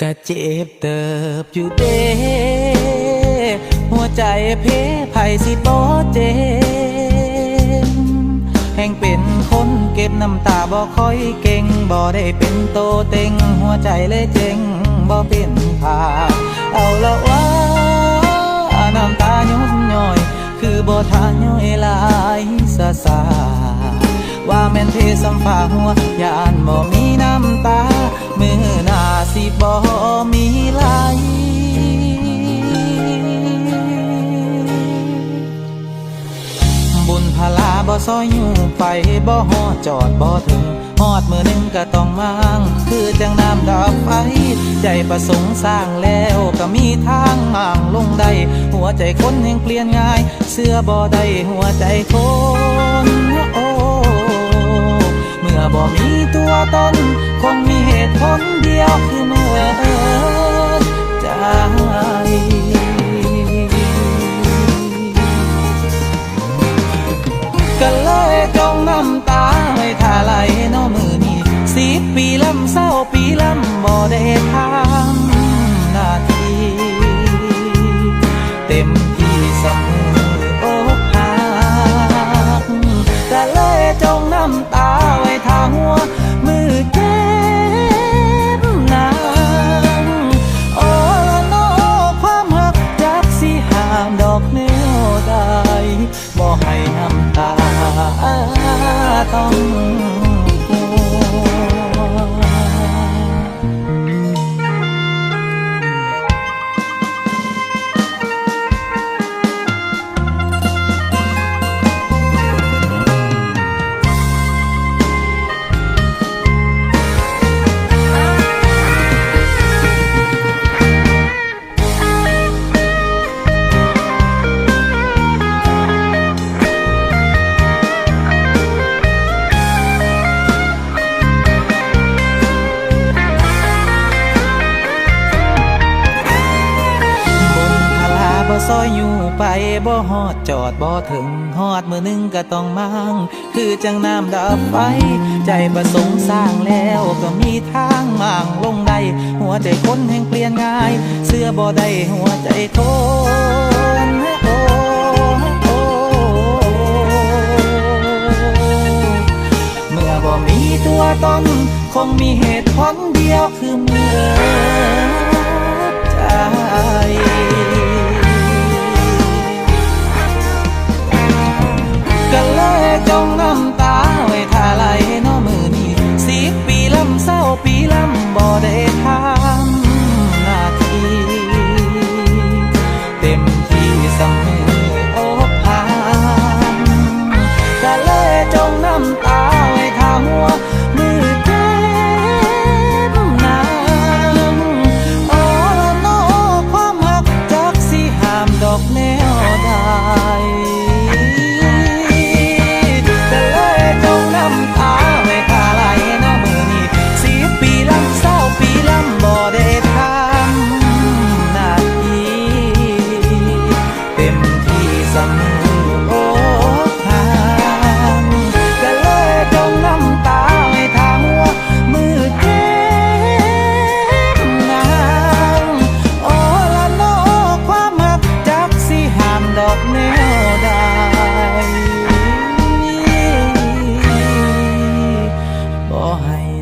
กะเจ็บเติบอยู่เด้หัวใจเพไผสิบ่เจ็บแห่งเป็นคนเก็บน้ำตาบ่ค่อยเก่งบ่ได้เป็นโตเต็ง หัวใจเลยเจ็งบ่เป็นผาเอาละว่าน้ำตาหยดย่อย คือบ่ทานย่อยหลายซาซาว่าแม่นเทสัมฝาหัวยานบ่มี บ่มีไหลบุญพลาบ่ซอยอยู่ไปบ่ฮอดจอดบ่ถึงฮอดมือหนึ่งก็ต้องมางคือจังน้ำดับไฟ ใจประสงค์สร้างแล้วก็มีทางห่างลงได้หัวใจคนแห่งเปลี่ยนง่าย เสื้อบ่ได้หัวใจคนโอ้เมื่อบ่มีตัวตนคงมี ตุผลเดียวคือเมื่อใจก็เลยจงน้ำตาไว้ท่าไหลเน้อมือนี้สิบปีลำเศร้าปีลำบ่ได้ทำหน้าที่เต็มที่เสม ต้อง บ่ซอยอยู่ไปบ่ฮอดจอดบ่ถึงฮอดมือนึงก็ต้องมั่งคือจังน้ำดับไฟ ใจประสงค์สร้างแล้วก็มีทางมั่งลงได้ หัวใจคนแห่งเปลี่ยนง่าย เสื้อบ่ได้หัวใจทนโอ้โอ้เมื่อบ่มีตัวตนคงมีเหตุผลเดียวคือเมื่อ ปีลำบ่ได้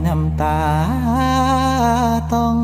น้ำตาต้อง